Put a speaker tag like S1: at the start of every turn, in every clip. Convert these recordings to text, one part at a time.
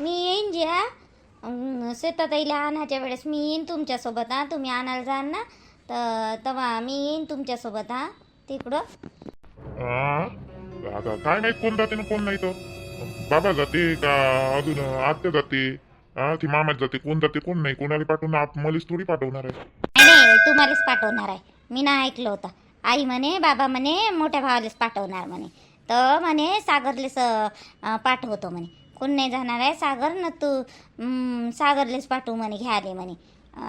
S1: मी येईन ज्या अं, शेताताईला आणायच्या वेळेस मी येईन तुमच्यासोबत हा. तुम्ही आणायला जाल ना. तर तेव्हा मी येईन तुमच्यासोबत हा. तिकडं.
S2: हा? आता काय माहीत कोण जाते ना कोण नाही तर बाबा जाते का अजून आत्या जाते? हा ती मामाच जाते कोण जाते कोण नाही? कोणाला पाठवून आप मलाच थोडी पाठवणार आहे.
S1: नाही नाही तुम्हालाच पाठवणार आहे. मी ना ऐकलं होतं. आई म्हणे बाबा म्हणे मोठ्या भावालाच पाठवणार म्हणे. तर म्हणे सागरलेच पाठवतो म्हणे. कोण नाही जाणार आहे? सागर न तू. सागरलेच पाठवू म्हणे घ्याले म्हणे.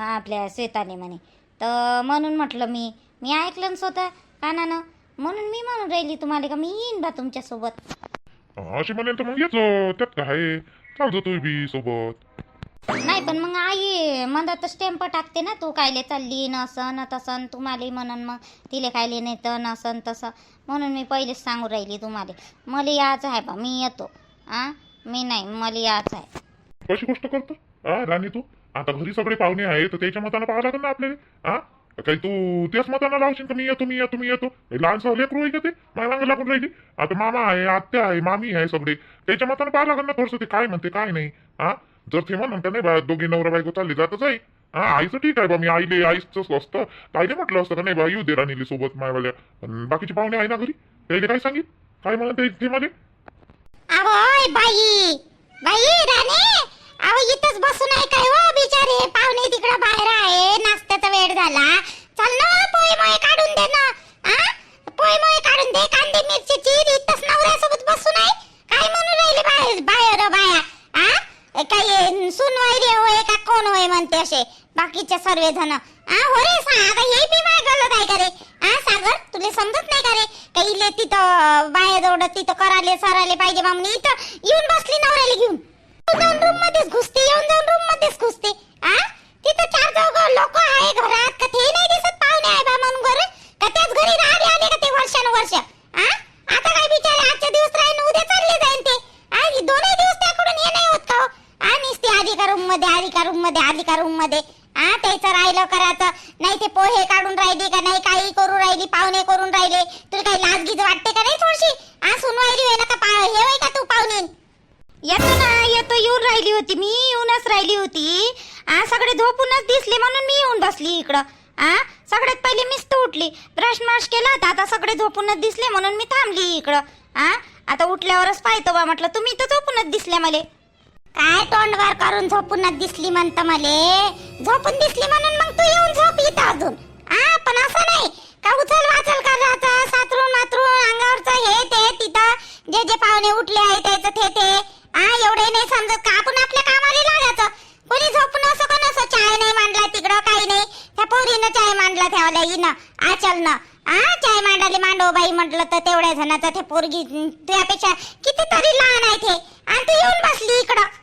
S1: आपल्या श्वेताने म्हणे. तर म्हणून म्हटलं मी मी ऐकलं ना स्वतः कानानं. म्हणून मी म्हणून राहिली तुम्हाला का मी येईन बा तुमच्यासोबत.
S2: अशी म्हणेल तर मग येतो त्यात काय चालतो तू बी सोबत.
S1: नाही पण मग आई मधातच टेम्प टाकते ना तू कायले चालली नसन तसन तुम्हाला म्हणून मग तिले कायले नाही तर नसन तसं. म्हणून मी पहिलेच सांगू राहिली तुम्हाला. मला यायचं आहे बा मी येतो. आ मी नाही मला याच आहे.
S2: कशी गोष्ट करतो? हा राणी तू? आता घरी सगळे पाहुणे आहे तर त्याच्या मतानं पाहावं लागेल ना आपल्याला. हा काही तू त्याच मतानं लावशील का? मी येतो मी येतो मी येतो. लहान लहानसं लेकरू आहे का ते? माझ्या लागून राहिली. आता मामा आहे आत्या आहे मामी आहे सगळे. त्याच्या मतानं पाहावं लागेल ना थोडंसं ते काय म्हणते काय नाही. हा जर ते म्हणून का नाही बा दोघी नवरा बायको चालली जातच आहे. हा आईचं ठीक आहे बा मी आईले आईचं स्वस्त. ताईले म्हटलं असतं का नाही बा येऊ दे राणीली सोबत मायवाल्या. पण बाकीचे पाहुणे आहे ना घरी? त्याला काय सांगितलं काय म्हणा ते- ते
S1: होय बाई. बाई राणे अहो इथंच बसून आहे काय हो बिचारे? पाहुणे तिकडे बाहेर आहे. नाश्त्याचा वेळ झाला. चल ना पोहे मोहे काढून दे ना. हा पोहे मोहे काढून दे कांदे मिरची चीर इथंच नवऱ्यासोबत बसून आहे. काय म्हणून राहिले बाहेर? बाहेर बाया. हा काय सुनवाई होय का कोण होय म्हणते असे? बाकीचे सर्व जण आ हो रे सा आता हे बी माय गलत आहे का रे? आ सागर तुले समजत नाही का रे? काही ले तिथं बाहेर एवढं तिथं कराले सराले पाहिजे म्हणून इथं येऊन बसली नवऱ्याला घेऊन. येऊन जाऊन रूम मध्येच घुसते येऊन जाऊन रूम मध्येच घुसते. आ? तिथं चार चौघ लोक आहे घरात का ते नाही दिसत? पाहुणे आहे बा म्हणून घर. का त्याच घरी राहिले आले का ते वर्षानुवर्ष? आ? आता काय बिचारे आजच्या दिवस राहीन उद्या चालले जाईन ते. आणि दोन्ही दोनही दिवस त्याकडून हे नाही होत का हो? आणि ते आली का रूममध्ये आली का रूममध्ये आली का रूममध्ये? हा त्याचं राहिलं करायचं नाही ते पोहे काढून राहिली का नाही काही करून राहिली पाहुणे करून राहिले. तुला काही लाजगीज वाटते का नाही थोडीशी? हा सुनवायली होय ना का पा- हे होय का तू पाहुणे? येतो ना येतो येऊन राहिली होती. मी येऊनच राहिली होती. आ सगळे झोपूनच दिसले म्हणून मी येऊन बसली इकडं. आ सगळ्यात पहिले मीच तर उठली. ब्रश मार्श केला होता आता सगळे झोपूनच दिसले म्हणून मी थांबली इकडं. आ आता उठल्यावरच पाहतो बा म्हटलं तुम्ही तर झोपूनच दिसल्या मला. काय तोंडवर करून झोपूनच दिसली म्हणत मले? झोपून दिसली म्हणून मग तू येऊन झोप इथं अजून आ पण असं नाही का उचल वाचल करायचं सातरून मातरून अंगावरचं हे ते तिथं जे जे पाहुणे उठले आहे त्याचं ते ते आ एवढे नाही समजत का आपण आपल्या कामाला लागायचं कोणी झोपून असं कोण असं चाय नाही मांडला तिकडं काही नाही त्या पोरीनं चाय मांडला ठेवला हिनं आचलनं आ चाय मांडाले मांडव बाई म्हटलं तर तेवढ्या जणाचं ते पोरगी तुझ्यापेक्षा कितीतरी लहान आहे ते आणि तू येऊन बसली इकडं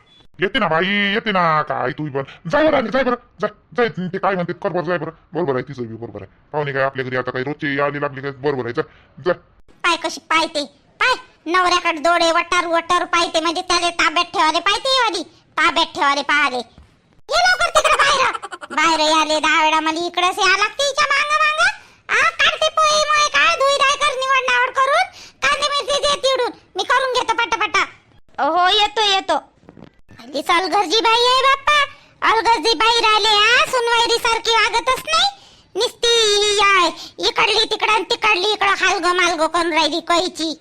S2: येते ना बाई येते ना. काय तू पण जाय बरं जाय बरं. जाय जाय. ते काय म्हणते? कर बरं जाय बरं. बरोबर आहे तिचं बी बरोबर आहे. पाहुणे काय आपल्या घरी आता काही रोजची आली लागली काय? बरोबर आहे जाय. जाय.
S1: पाय कशी पायते? पाय. नवऱ्याकडे डोळे वटारू वटारू पायते म्हणजे त्याला ताब्यात ठेवाले पायते वाली ताब्यात ठेवाले पाहाले ये लवकर तिकडे बाहेर. बाहेर याले दहा वेळा मला इकडेच या लागते हिच्या मांग मांग. आ काढते पोहे मोहे काय? धुई धाय कर निवड नावड करून. कांदे मिरची दे तिडून. मी करून घेतो पटापटा. हो येतो येतो. हल्ली अलगर्जी बाई आहे बाप्पा। अलगर्जी बाई राहिले हा? सुनवाईरी सारखी वागतच नाही? निस्ती इकडली तिकडं आणि तिकडली इकडं हालगो मालगो करून राहिली कहीची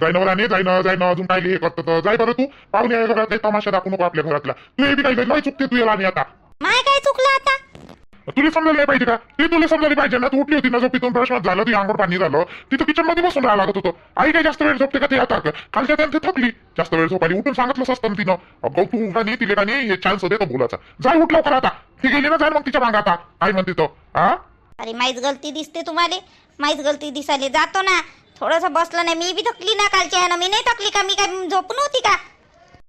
S2: जाय ना राणी जाय ना जाय ना अजून काय हे करत तर. जाय बरं तू. पाहुणे आहे घरात काही तमाशा दाखवू नको आपल्या घरातला. तू हे बी काही नाही चुकते तू याला आणि आता.
S1: माय काय चुकलं आता?
S2: तुला समजायला पाहिजे का? ते तुला समजायला पाहिजे ना? तू उठली होती ना झोपीतून प्रश्न झालं ती अंगोड पाणी झालं. तिथं किचनमध्ये बसून राहायला लागत होतो. आई काय जास्त वेळ झोपते का? ते आता कालच्या त्यानं थकली. जास्त वेळ झोपाली उठून सांगितलं असतं ना तिनं. अगं तू उठा नाही तिले का नाही? हे चान्स देतो बोलाचा जाय उठलो खरं आता. ती गेली ना जाय मग तिच्या मागं आता. काय म्हणते तो हा
S1: अरे माहीच गलती दिसते तुम्हाला. माहीच गलती दिसायला. जातो ना. थोडस बसलं नाही. मी बी थकली ना कालच्या ह्यानं. मी नाही थकली का? मी काय झोपून होती का?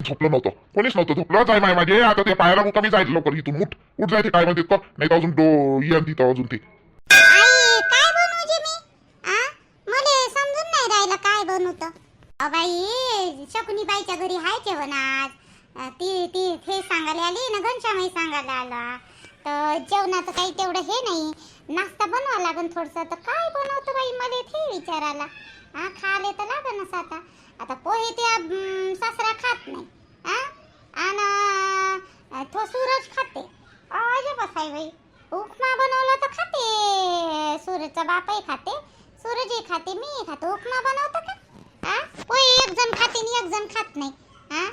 S2: झोपलं नव्हतं. कोणीच नव्हतं झोपलं. जाय माय माझे आता ते पायाला मुकामी जायचं लवकर इथून. उठ. उठ जायचे काय म्हणते तो नाही तर अजून डो येन तिथं अजून ते.
S1: आई काय बनवू मी? आ? मला समजून नाही राहिलं काय बनवतं. अ बाई शकुनी बाईच्या घरी हाय जेवण आज. अ, ती ती हे सांगायला आली ना घनश्यामाई सांगायला आला. तर जेवणाचं काही तेवढं हे नाही. नाश्ता बनवा लागन थोडस. तर काय बनवतं बाई मला ते विचारायला. हा खाले तर लागनच आता. आता पोहे त्या सासरा खात नाही. आणि तो सूरज खाते. अजब असाय बाई. उपमा बनवला तर खाते. सूरजचा बापही खाते. सूरजही खाते मी खातो. उपमा बनवतो का? हा पोहे एक जण खाते आणि एक जण खात नाही. हा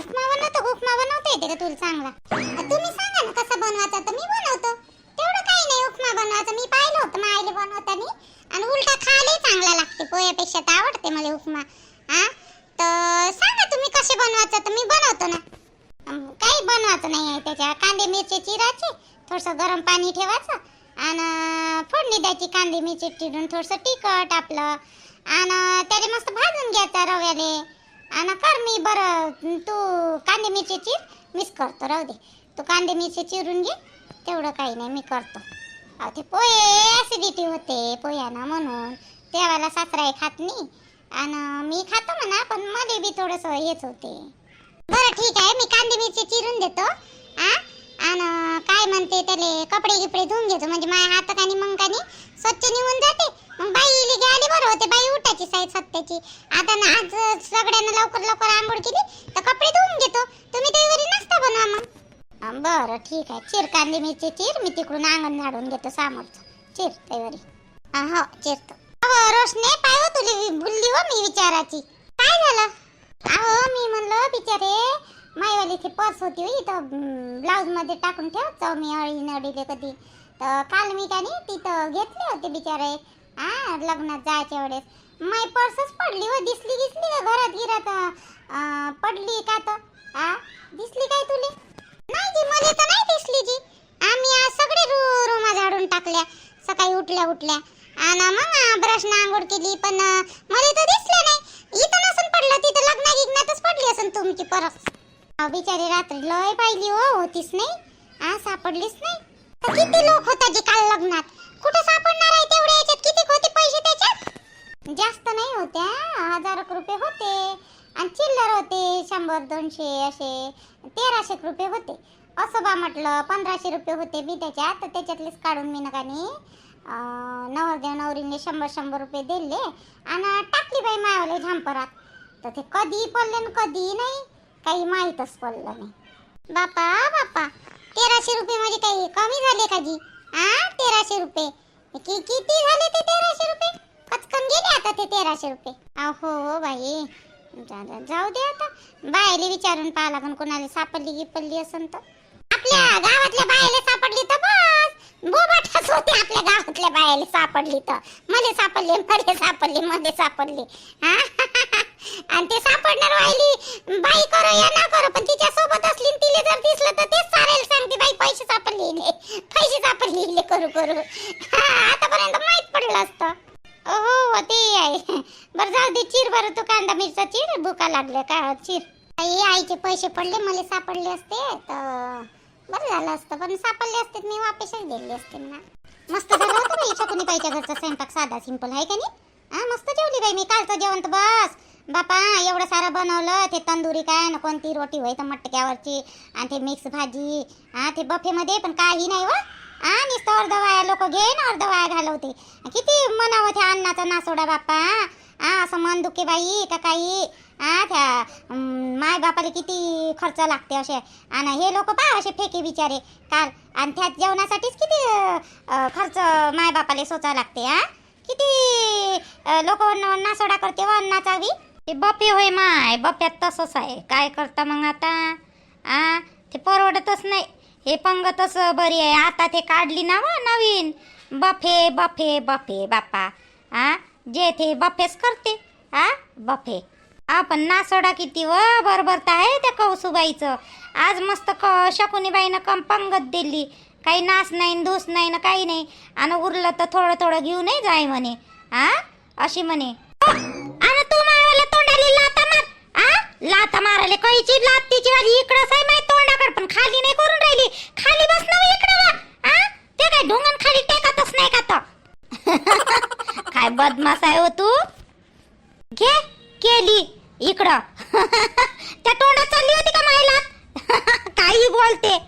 S1: उपमा बनवतो उपमा बनवतो येते का तुला चांगला? तुम्ही सांगा ना कसं बनवायचं तर मी बनवतो. तेवढं काही नाही उपमा बनवायचं. मी पाहिलं होतं मायले बनवताना. आणि उलटा खायलाही चांगला लागते. पोह्यापेक्षा तर आवडते मला उपमा. हा? तर सांगा तुम्ही कसे बनवायचं? तर मी बनवतो ना. काही बनवायचं नाही आहे त्याच्या कांदे मिरची चिरायचे थोडंसं गरम पाणी ठेवायचं. आणि फोडणी द्यायची. कांदे मिरची चिरून थोडंसं तिखट आपलं. आणि त्याला मस्त भाजून घ्यायचं रव्याले. आणि कर मी बरं. तू कांदे मिरची चिर. मीच करतो. राहू दे. तू कांदे मिरची चिरून घे. तेवढं काही नाही. मी करतो. अहो ते पोहे ॲसिडिटी होते. पोह्यानं म्हणून. तेव्हाला आहे खात नाही. आणि मी खातो म्हणा पण मध्ये बी थोडंसं हेच होते. बरं ठीक आहे मी कांदे मिरची चिरून देतो आ? आणि काय म्हणते त्याले कपडे गिपडे धुवून घेतो म्हणजे माझ्या हातात आणि मग कानी स्वच्छ निघून जाते. मग बाई गेली बरं होते बाई उठायची साई सत्याची. आता ना आज सगळ्यांना लवकर लवकर आंघोळ केली तर कपडे धुवून घेतो. तुम्ही त्यावेळी नाश्ता बनवा मग. बरं ठीक आहे चिर कांदे मिरची चिर मी तिकडून अंगण झाडून घेतो समोरचं. चिर त्यावेळी हा, हो चिरतो. अहो रोशने पाय हो तुली बोलली हो मी विचाराची काय झालं? अहो मी म्हणलं बिचारे माईवाली ती पर्स होती हो इथं ब्लाऊजमध्ये टाकून ठेवत जाऊ मी अळी नडीले कधी. तर काल मी त्याने तिथं घेतले होते बिचारे हा लग्नात जायच्या वेळेस. माय पर्सच पडली हो दिसली दिसली का घरात गिरात पडली का तर? हा दिसली काय तुले? नाही जी मला तर नाही दिसली जी आम्ही आज सगळे रू रूमा झाडून टाकल्या सकाळी उठल्या उठल्या. आणि मग ब्रशनं आंघोळ केली पण मला तर दिसलं नाही. इथं नसून पडलं तिथं लग्न गिग्नातच पडली असून तुमची परत. बिचारी रात्री लय पाहिली हो होतीच नाही. आ सापडलीच नाही. तर किती लोक होता जे काल लग्नात? कुठं सापडणार आहे तेवढे याच्यात? किती होते पैसे त्याच्यात? जास्त नाही होत्या हजार रुपये होते. आणि चिल्लर होते शंभर दोनशे असे तेराशे रुपये होते. असं बा म्हटलं पंधराशे रुपये होते बी त्याच्यात तर त्याच्यातलेच काढून मी नकानी नवरदेव नवरीने शंभर शंभर रुपये दिले आणि टाकली बाई मायावले झांपरात. तर ते कधी पडले न कधी नाही काही माहीतच पडलं नाही. बापा बापा तेराशे रुपये म्हणजे काही कमी झाले का जी? आ तेराशे रुपये? कि किती झाले ते तेराशे रुपये? पचकन गेले आता ते तेराशे रुपये. अहो बाई जाऊ दे आता. बायले विचारून पाहा लागन कोणाला सापडली गिपडली असन तर. आपल्या गावातल्या बायले सापडली तर बोबाटच होते आपल्या गावातल्या बायाला सापडली तर. मध्ये सापडले मध्ये सापडले मध्ये सापडले. हा? आणि ते सापडणार वाहिली बाई करो या ना करो पण तिच्या सोबत असली आणि जर दिसलं तर तेच सारेल सांगते बाई पैसे सापडले इले. पैसे सापडले इले करू करू. हा, आतापर्यंत माहीत पडलं असतं. हो ते आहे बरं जाऊ दे चिर बरं तू कांदा मिरचा चिर. भुका लागल्या का? चिर. आई आईचे पैसे पडले मला सापडले असते तर बरं झालं असतं पण सापडले असते मी वापसच गेले असते ना. मस्त झालं होतं बाई शकुनी बाईच्या घरचा? स्वयंपाक साधा सिंपल आहे का नाही? हा मस्त जेवली बाई मी कालचं जेवण तर बस. बापा एवढं सारं बनवलं ते तंदुरी काय ना कोणती रोटी होय तर मटक्यावरची आणि ते मिक्स भाजी हा ते बफेमध्ये पण काही नाही व. हा नुसतं अर्ध वाया लोक घे ना अर्ध वाया घालवते. किती मनावं त्या अन्नाचा नासोडा बाप्पा हा असं मन दुखे बाई का काही? आ त्या माय बापाला किती खर्च लागते असे. आणि हे लोक पा असे फेके बिचारे. काल आणि त्यात जेवणासाठीच किती खर्च माय बापाला सोचा लागते आ? किती लोक नासोडा करते व अन्नाचा बी? ते बपे होय माय बप्यात तसंच आहे. काय करता मग आता? आ ते परवडतच नाही. हे पंगतच बरी आहे. आता ते काढली ना व नवीन. बफे बफे बफे बापा. आ जे ते बफेच करते. आ बफे आपण नासोडा किती व बरोबर तर आहे त्या कौसुबाईचं. आज मस्त क शकुनीबाईनं कम पंगत दिली. काही नाच नाही धूस नाही ना काही नाही. आणि उरलं तर थोडं थोडं घेऊनही नाही जाय म्हणे. आ? अशी म्हणे. हो, आणि तू मारायला तोंडाली लाता मार. आ? लाता मारायला कैची लात तिची वाली इकडं आहे माय तोंडाकडे. पण खाली नाही करून राहिली. खाली बस ना हो इकडं वा. आ? ते काय ढोंगण खाली टेकतच नाही का तो? काय बदमाश आहे हो तू? घे. केली. इकडं. त्या तोंडात चालली होती का मायला? काही बोलते.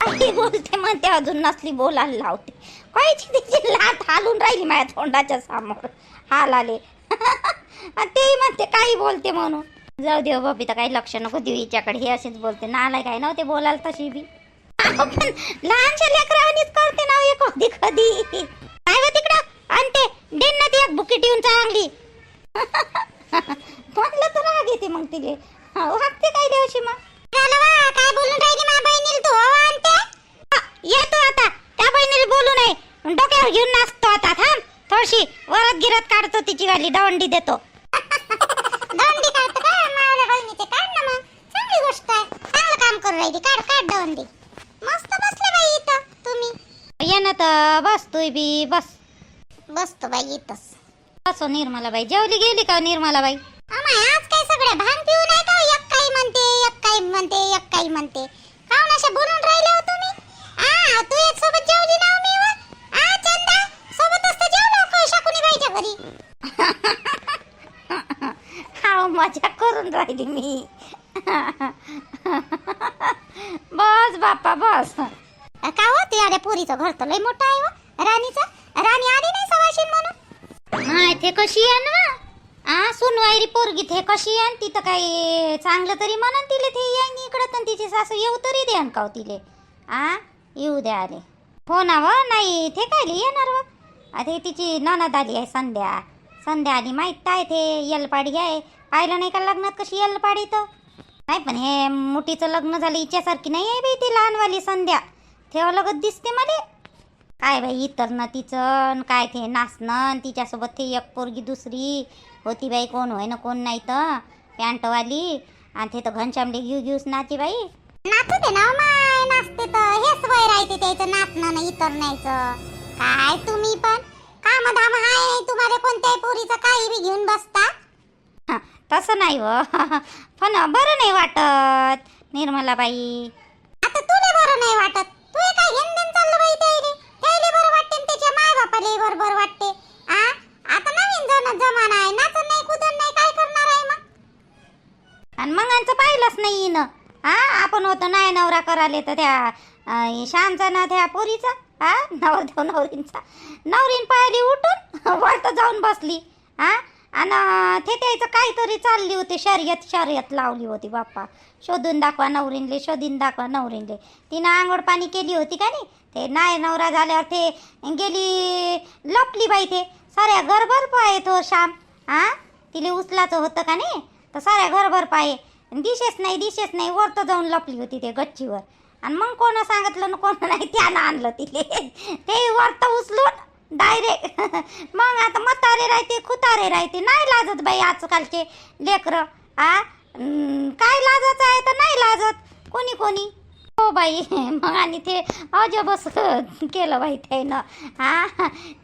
S1: काही बोलते म्हणते अजून नसली बोलायला लावते. कायची तिची लाट हालून राहिली माझ्या तोंडाच्या समोर. हाल आले. तेही म्हणते काही बोलते म्हणून. जाऊ देव हो, बाबी तर काही लक्ष नको देऊ हिच्याकडे. हे असेच बोलते. नालाय काय नव्हते हो बोलायला तशी बी.
S3: पण लहानशा लेकरावानीच करते ना हो एक कधी कधी. काय व तिकडं? आणते डेन ना ती एक बुकीट येऊन चांगली. म्हटलं तर राग येते मग तिले. वागते काय देवशी मग काय बोलून राहिली मा बहिणीला तू? हो आणते. येतो आता. त्या बहिणीला बोलू नये. डोक्यावर घेऊन नाचतो आता थांब. थोडीशी वरत गिरत काढतो तिची वाली दवंडी देतो. दवंडी काढतो का? मावल्या बहिणीचे काढ ना मग. चांगली गोष्ट आहे. चांगलं काम करू राहिली. काढ काढ दवंडी. मस्त बसले बाई इथं तुम्ही. ये ना तर बस तू बी बस. बसतो बाई इथंच. बसो निर्मलाबाई जेवली गेली का निर्मलाबाई? अमाय आज काय सगळे भांग पिऊ नाही का? एक काही म्हणते एक काही म्हणते एक काही म्हणते. काऊन असे बोलून राहिले हो तुम्ही? आ तू एक सोबत जेवली ना मी व? आ चंदा सोबतच तर जेवलो का शकुनी बाईच्या घरी? हा मजा करून राहिली मी. बस बाप्पा बस. का होती अरे पुरीचं घर तर लय मोठं आहे व राणीचं? राणी आली नाही सवाशीन म्हणून? हा ते कशी आहे ना? आ सुनवायरी पोरगी ते कशी आहे तिथं काही चांगलं तरी म्हणन तिले ते येईन इकडं तर तिची सासू येऊ तरी द्यान का हो तिले? आ येऊ द्या आले. हो ना व नाही ते काय येणार व? अरे तिची ननद आली आहे संध्या. संध्या आली माहीत आहे ते येलपाडी आहे. पाहिलं नाही का लग्नात कशी येलपाडी तर नाही पण हे मुठीचं लग्न झालं हिच्यासारखी नाही आहे बाई ती लहानवाली संध्या. ठेवा लगत दिसते मला. काय बाई इतर न तिचं न काय ते नाचणं न तिच्यासोबत ते एक पोरगी दुसरी. होती बाई कोण होय ना कोण नाही तर. पॅन्टवाली. आणि ते तर घनश्यामले घेऊ घेऊस नाची बाई. नाचू दे ना माय नाचते तर. हेच वय राहते त्याचं नाचणं ना इतर नाहीचं काय तुम्ही पण? काम धाम हाय तुम्हाला कोणत्याही पोरीचं काही बी घेऊन बसता? हं, तसं नाही व. पण बरं नाही वाटत. निर्मलाबाई. आता तुला बरं नाही वाटत. बरोबर वाटते. आ? आता नवीन जण जमाना आहे. नाचन नाही कुदन नाही काय करणार आहे मग? आणि मग आमचं पाहिलंच नाही ना हा आपण होतो नाही नवरा कराले तर त्या श्यामचा ना त्या पोरीचा हा नवरदेव नवरींचा. नवरीन पाहिली उठून वळत जाऊन बसली. हा आणि ते त्याचं काहीतरी चालली होती शर्यत शर्यत लावली होती बाप्पा. शोधून दाखवा नवरीनले शोधून दाखवा नवरीनले. तिनं आंघोळ पाणी केली होती का नाही? ते नाही नवरा झाल्यावर ते गेली लपली बाई ते. साऱ्या घरभर पाय तो श्याम. हा तिले उचलाचं होतं का नाही? तर साऱ्या घरभर पाय. दिशेच नाही दिशेच नाही वर तर जाऊन लपली होती ते गच्चीवर. आणि मग कोण सांगितलं ना कोण नाही त्यानं आणलं तिले. ते वर तर उचलून डायरेक्ट मग आता मतारे राहते खुतारे राहते. नाही लाजत बाई आजकालचे लेकरं. आ? काय लाजत आहे तर नाही लाजत. कोणी कोणी? हो बाई. मग आणि ते अजबच केलं बाई त्यानं. हा?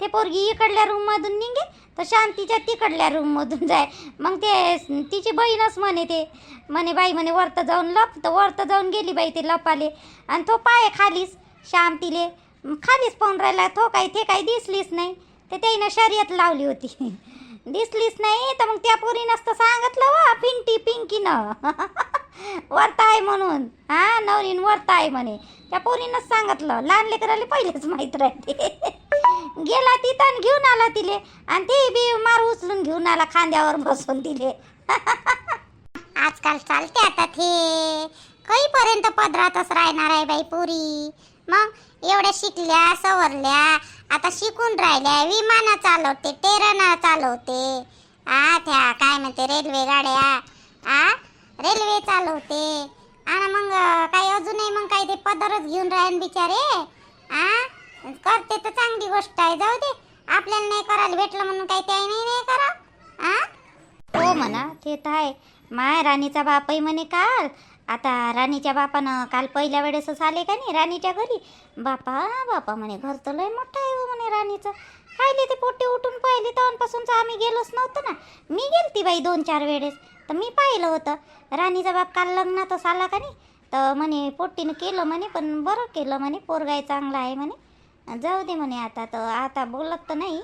S3: ते पोरगी इकडल्या रूममधून निघे तर शांतीच्या तिकडल्या रूममधून जाय. मग ते तिची बहीणच म्हणे ते. म्हणे बाई म्हणे वरतं जाऊन लप तर वरतं जाऊन गेली बाई ते लपाले. आणि तो पाय खालीच शांतीले. खालीच पाहून राहिला तो काही ते काही दिसलीच नाही. ते त्याईनं शर्यत लावली होती. दिसलीच नाही तर मग त्या पोरीनंच तर सांगितलं वा पिंटी पिंकीनं. वरता आहे म्हणून. हा नवरीन वरता आहे म्हणे. त्या पोरीनंच सांगितलं. लहान लेकराले पहिलेच माहीत राहते. गेला तिथं आणि घेऊन आला तिले. आणि ते बी मार उचलून घेऊन आला खांद्यावर बसून दिले आजकाल चालते आता ते. काहीपर्यंत पदरातच राहणार आहे बाई पुरी. मग एवढ्या शिकल्या सवरल्या आता शिकून राहिल्या विमानं चालवते टेरनं चालवते. आ त्या काय म्हणते रेल्वे गाड्या आ? रेल्वे चालवते आणि मग काही अजूनही मग काही ते पदरच घेऊन राहीन बिचारे. आ करते तर चांगली गोष्ट आहे. जाऊ दे. आपल्याला नाही करायला भेटलं म्हणून काही त्याही नाही नाही करा आ हो म्हणा ते तर आहे. माय राणीचा बापही म्हणे काल. आता राणीच्या बापानं काल पहिल्या वेळेसच आले का नाही? राणीच्या घरी. बापा बापा म्हणे घर तर लय मोठं आहे. राणीचं. काय ते पोटी उठून पाहिले तेव्हापासूनच आम्ही गेलोच नव्हतो ना. मी गेलती बाई दोन चार वेळेस तर मी पाहिलं होतं. राणीचा बाप काल लग्नातच आला का नाही? तर म्हणे पोट्टीनं केलं म्हणे पण बरं केलं म्हणे पोरगाय चांगला आहे म्हणे. जाऊ दे म्हणे आता तर आता बोलत तर नाही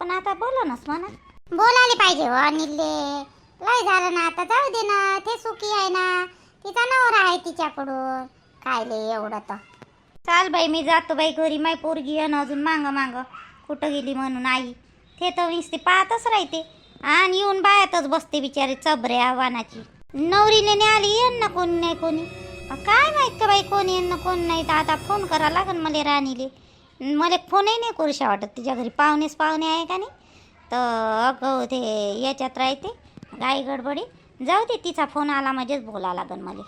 S3: पण आता बोलनच म्हणा. बोलायला पाहिजे हो अनिलले. लय झालं ना आता जाऊ दे ना ते सुखी आहे ना. तिचा नवरा आहे तिच्याकडून. कायले एवढं तर. चाल बाई मी जातो बाई घरी. माय पोरगी आहे अजून मांग मांग. कुठं गेली म्हणून आई? ते तर नुसते पाहतच राहते. आणि येऊन बायातच बसते बिचारे चबऱ्या वानाची. नवरीने आली येन ना कोणी नाही कोणी. काय माहीत का बाई कोणी येईन ना कोण नाही? तर आता फोन करा लागन मला राणीले. मला फोनही नाही करूशा वाटत. तिच्या घरी पाहुणेच पाहुणे आहे का नाही? तर अगं ते याच्यात राहते गाई गडबडी. जाऊ दे तिचा फोन आला म्हणजेच बोला लागन मला.